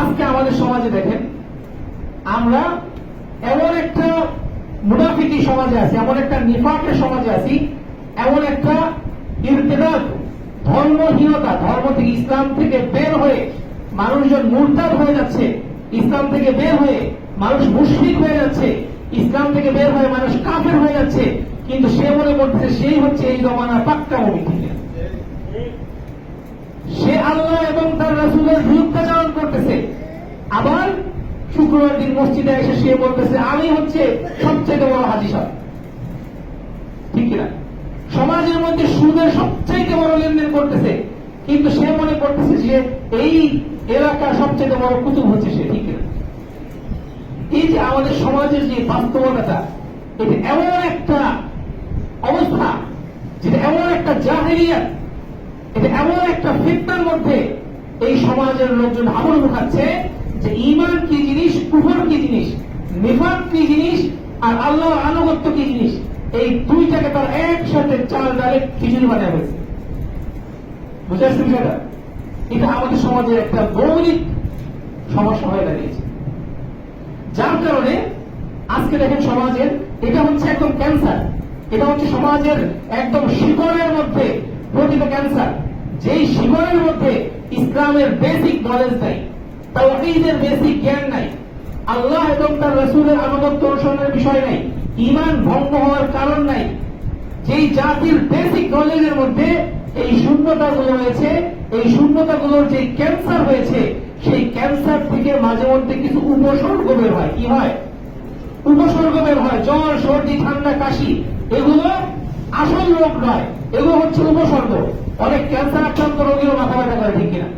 আজকে আমাদের সমাজে দেখেন, আমরা এমন একটা মুনাফিকি সমাজে আছি, এমন একটা নিফাকের সমাজে আছি, এমন একটা ইরতেদাদ, ধর্মহীনতা, ধর্ম থেকে ইসলাম থেকে বের হয়ে মানুষজন মুরতাদ হয়ে যাচ্ছে, ইসলাম থেকে বের হয়ে মানুষ মুশরিক হয়ে যাচ্ছে, ইসলাম থেকে বের হয়ে মানুষ কাফের হয়ে যাচ্ছে, কিন্তু সে মনে করতেছে সেই হচ্ছে এই জমানার পাক্কা মুভি সে আল্লাহ এবং তার রাসুলের বিরুদ্ধাচরণ করতেছে আবার শুক্রবার দিন মসজিদে এসে সে বলতেছে, আমি হচ্ছে সবচেয়ে বড় হাজি সাহেব। ঠিক কিনা? সমাজের মধ্যে সুদের সবচাইতে বড় লেনদেন করতেছে, কিন্তু সে মনে করতেছে যে এই এলাকার সবচেয়ে বড় কুতুব হচ্ছে সে, ঠিক কিনা? এই যে আমাদের সমাজের যে বাস্তবতা, এটা এমন একটা অবস্থা, যেটা এমন একটা জাহেরিয়া এটা এমন একটা ফিতনার মধ্যে এই সমাজের লোকজন আমল ঢুকাচ্ছে যে ইমান কি জিনিস, কুফর কি জিনিস, নিফাক কি জিনিস, আর আল্লাহ আনুগত্য কি জিনিস, এই দুইটাকে তার একসাথে চাল ডালে খিচুড়ি বানায় হয়েছে বুঝতে পারছেন বিষয়টা? এটা আমাদের সমাজের একটা মৌলিক সমস্যা হয়ে দাঁড়িয়েছে। যার কারণে আজকে দেখেন সমাজের, এটা হচ্ছে একদম ক্যান্সার। এটা হচ্ছে সমাজের একদম শিকড়ের মধ্যে প্রকৃত ক্যান্সার। যেই শিকড়ের মধ্যে ইসলামের বেসিক নলেজ নাই, তাওহীদের বেসিক জ্ঞান নাই, আল্লাহ এবং তার রসুলের আনুগত্য অনুসরণের বিষয় নাই ইমান ভঙ্গ হওয়ার কারণ নাই। যেই জাতির বেসিক নলেজের মধ্যে এই শূন্যতাগুলো রয়েছে, এই শূন্যতাগুলোর যে ক্যান্সার হয়েছে, সেই ক্যান্সার থেকে মাঝে মধ্যে কিছু উপসর্গ বের হয়। কি হয়? উপসর্গ বের হয়, জ্বর, সর্দি, ঠান্ডা, কাশি, এগুলো আসল রোগ নয়, এগুলো হচ্ছে উপসর্গ। অনেক ক্যান্সার আক্রান্ত রোগীও মাথা ব্যথা করে, ঠিক কিনা?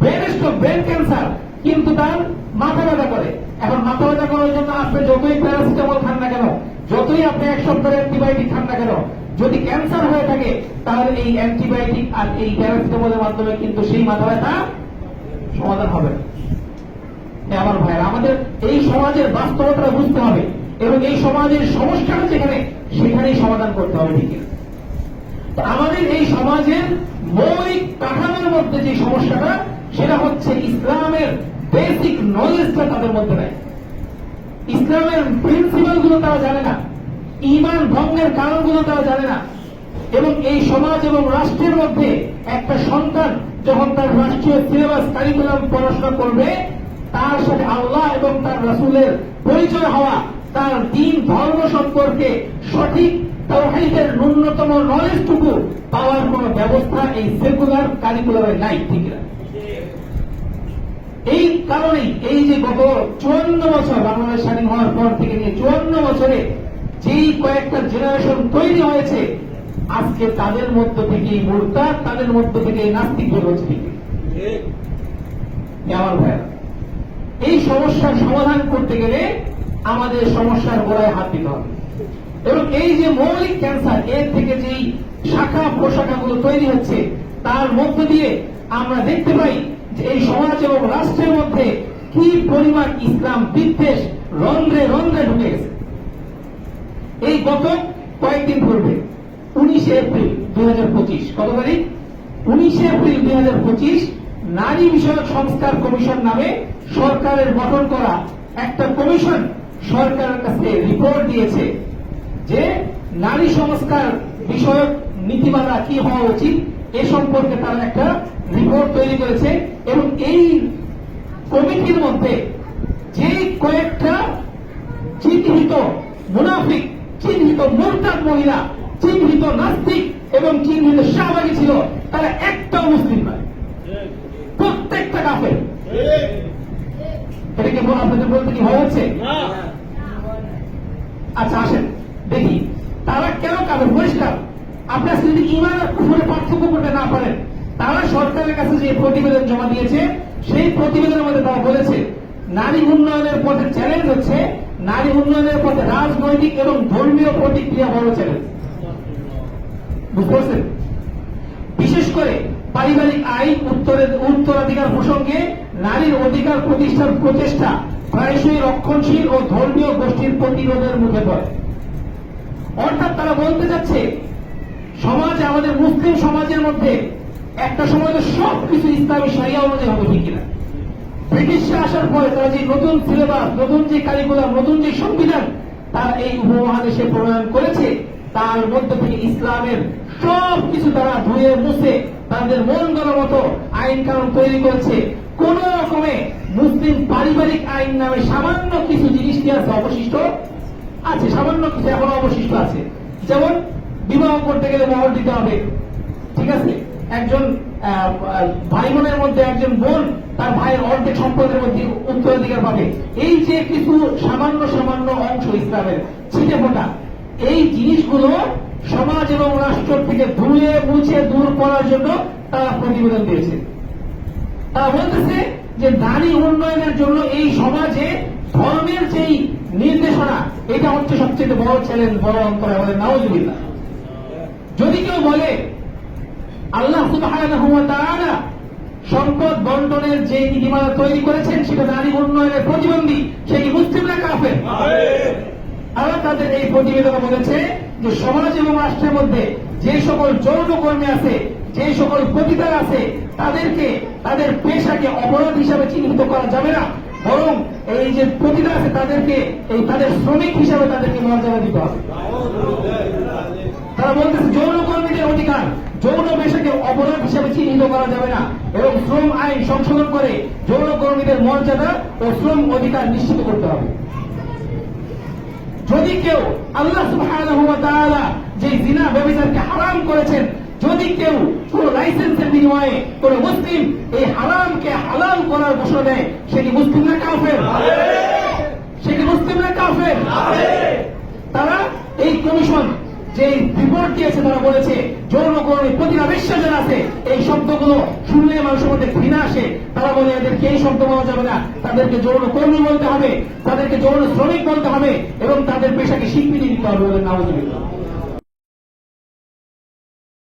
ব্রেন স্ট্রোক ব্রেন ক্যান্সার কিন্তু তার মাথা ব্যথা করে। এখন মাথা ব্যথা করার জন্য আপনি যতই প্যারাসিটামল খান না কেন, যতই আপনি এক সপ্তাহের অ্যান্টিবায়োটিক খান না কেন, যদি ক্যান্সার হয়ে থাকে, তাহলে এই অ্যান্টিবায়োটিক আর এই প্যারাসিটামলের মাধ্যমে কিন্তু সেই মাথা ব্যথা সমাধান হবে আমার ভাইয়ের আমাদের এই সমাজের বাস্তবতা বুঝতে হবে, এবং এই সমাজের সমস্যাটা যেখানে, সেখানেই সমাধান করতে হবে, ঠিক? তো আমাদের এই সমাজের মৌলিক কাঠামোর মধ্যে যে সমস্যাটা, সেটা হচ্ছে ইসলামের বেসিক নলেজটা তাদের মধ্যে নাই। ইসলামের প্রিন্সিপালগুলো তারা জানে না, ইমান ভঙ্গের কারণগুলো তারা জানে না। এবং এই সমাজ এবং রাষ্ট্রের মধ্যে একটা সন্তান যখন তার রাষ্ট্রীয় সিলেবাস কারিকুলাম পড়াশোনা করবে, তার সাথে আল্লাহ এবং তার রাসূলের পরিচয় হওয়া, তার দিন ধর্ম সম্পর্কে সঠিক তাওহীদের ন্যূনতম নলেজটুকু পাওয়ার কোন ব্যবস্থা এই সেকুলার কারিকুলামে নাই, ঠিক না? এই কারণেই এই যে গত চুয়ান্ন বছর বাংলাদেশ স্বাধীন হওয়ার পর থেকে নিয়ে চুয়ান্ন বছরে যেই কয়েকটা জেনারেশন তৈরি হয়েছে, আজকে তাদের মধ্য থেকে মূর্তা তাদের মধ্য থেকে নাস্তিক বের হচ্ছে আমার ভাইয়া এই সমস্যার সমাধান করতে গেলে আমাদের সমস্যার গোড়ায় হাত দিতে হবে। এবং এই যে মৌলিক ক্যান্সার এর থেকে যেই শাখা প্রশাখাগুলো তৈরি হচ্ছে, তার মধ্য দিয়ে আমরা দেখতে পাই যে এই সমাজ এবং রাষ্ট্রের মধ্যে কি পরিমাণ ইসলাম বিদ্বেষ রন্ধ্রে রন্ধ্রে ঢুকে গেছে। এই গত কয়েকদিন পূর্বে, উনিশে এপ্রিল দুই হাজার পঁচিশ, কত তারিখ? উনিশে এপ্রিল দুই হাজার পঁচিশ, নারী বিষয়ক সংস্কার কমিশন নামে সরকারের গঠন করা একটা কমিশন সরকারের কাছে রিপোর্ট দিয়েছে। যে নারী সংস্কার বিষয়ক নীতিমালা কি হওয়া উচিত এ সম্পর্কে তারা একটা রিপোর্ট তৈরি করেছে এবং এই কমিটির মধ্যে যে কয়েকটা চিহ্নিত মুনাফিক চিহ্নিত মোরতাদ মহিলা চিহ্নিত নাস্তিক এবং চিহ্নিত শাহবাগী ছিল তারা একটাও মুসলিম নয়। প্রত্যেকটা কাফের। এটা কি আপনাদের বলতে কি হচ্ছে? আচ্ছা আসেন। দেখি, তারা কেন কাফের পরিষ্কার। আপনার যদি ইমান কুফুরের পার্থক্য করতে না পারেন। তারা সরকারের কাছে যে প্রতিবেদন জমা দিয়েছে, সেই প্রতিবেদনের মধ্যে তারা বলেছে, নারী উন্নয়নের পথে চ্যালেঞ্জ হচ্ছে, নারী উন্নয়নের পথে রাজনৈতিক এবং ধর্মীয় প্রতিক্রিয়া বড় চ্যালেঞ্জ বুঝতে বিশেষ করে পারিবারিক আইন উত্তরের উত্তরাধিকার প্রসঙ্গে নারীর অধিকার প্রতিষ্ঠার প্রচেষ্টা প্রায়শই রক্ষণশীল ও ধর্মীয় গোষ্ঠীর প্রতিরোধের মুখে পড়ে। অর্থাৎ তারা বলতে যাচ্ছে, সমাজে আমাদের মুসলিম সমাজের মধ্যে একটা সময় তো সব কিছু ইসলামী সারিয়া অনুযায়ী হবে ঠিক কিনা? ব্রিটিশরা আসার পরে তারা যে নতুন সিলেবাস নতুন যে কারিকুলাম নতুন যে সংবিধান, তারা এই উপমহাদেশে প্রণয়ন করেছে। তার মধ্য থেকে ইসলামের সব কিছু তারা ধুয়ে মুছে, তাদের মন গড়া মতো আইন কানুন তৈরি করেছে। কোন রকমে মুসলিম পারিবারিক আইন নামে সামান্য কিছু জিনিস আছে অবশিষ্ট? আছে, সামান্য কিছু এখনও অবশিষ্ট আছে। যেমন, বিবাহ করতে গেলে মহর দিতে হবে। ঠিক আছে? একজন ভাই বোনের মধ্যে একজন বোন তার ভাইয়ের অর্ধেক সম্পদের মধ্যে উত্তরাধিকার পাবে। এই যে কিছু সামান্য সামান্য অংশ ইসলামের ছিটে ফোটা, এই জিনিসগুলো সমাজ এবং রাষ্ট্র থেকে ধুয়ে, মুছে, দূর করার জন্য তারা প্রতিবেদন দিয়েছে। তারা বলতেছে যে, নারী উন্নয়নের জন্য এই সমাজে ধর্মের যেই নির্দেশনা এটা হচ্ছে সবচেয়ে বড় চ্যালেঞ্জ বড় অন্তর আমাদের নাওজুবিল্লাহ যদি কেউ বলে আল্লাহ সুবহানাহু সম্পদ বন্টনের যে নীতিমালা তৈরি করেছেন সেটা নারী উন্নয়নের প্রতিবন্ধী সেই মুসলিমরা কাফের? আল্লাহ তাদের এই প্রতিবেদনে বলেছে যে সমাজ এবং রাষ্ট্রের মধ্যে যে সকল যৌনকর্মী আছে যে সকল প্রতিকার আছে তাদেরকে তাদের পেশাকে অপরাধ হিসাবে চিহ্নিত করা যাবে না বরং এই যে প্রতিকার আছে, তাদেরকে, এই তাদের শ্রমিক হিসাবে তাদেরকে মর্যাদা দিতে হবে। তারা বলতেছে, যৌন কর্মীদের অধিকার, যৌন পেশাকে অপরাধ হিসাবে চিহ্নিত করা যাবে না এবং শ্রম আইন সংশোধন করে যৌন কর্মীদের মর্যাদা ও শ্রম অধিকার নিশ্চিত করতে হবে। যদি কেউ আল্লাহ ওয়া যে জিনা ব্যভিচারকে হারাম করেছেন, যদি কেউ কোন লাইসেন্সের বিনিময়ে কোন মুসলিম এই হারামকে হালাল করার ঘোষণা দেয় সেটি মুসলিম না কাফের? সেটি মুসলিম না কাফের? তারা এই কমিশন যে রিপোর্ট দিয়েছে তারা বলেছে, যৌন কর্মী প্রতিটা বিশ্বাস যারা আছে, এই শব্দগুলো শুনলে মানুষের মধ্যে ঘৃণা আসে। তারা বলে, এদেরকে এই শব্দ বলা যাবে না। তাদেরকে যৌন কর্মী বলতে হবে, তাদেরকে যৌন শ্রমিক বলতে হবে, এবং তাদের পেশাকে স্বীকৃতি দিতে হবে বলে নাম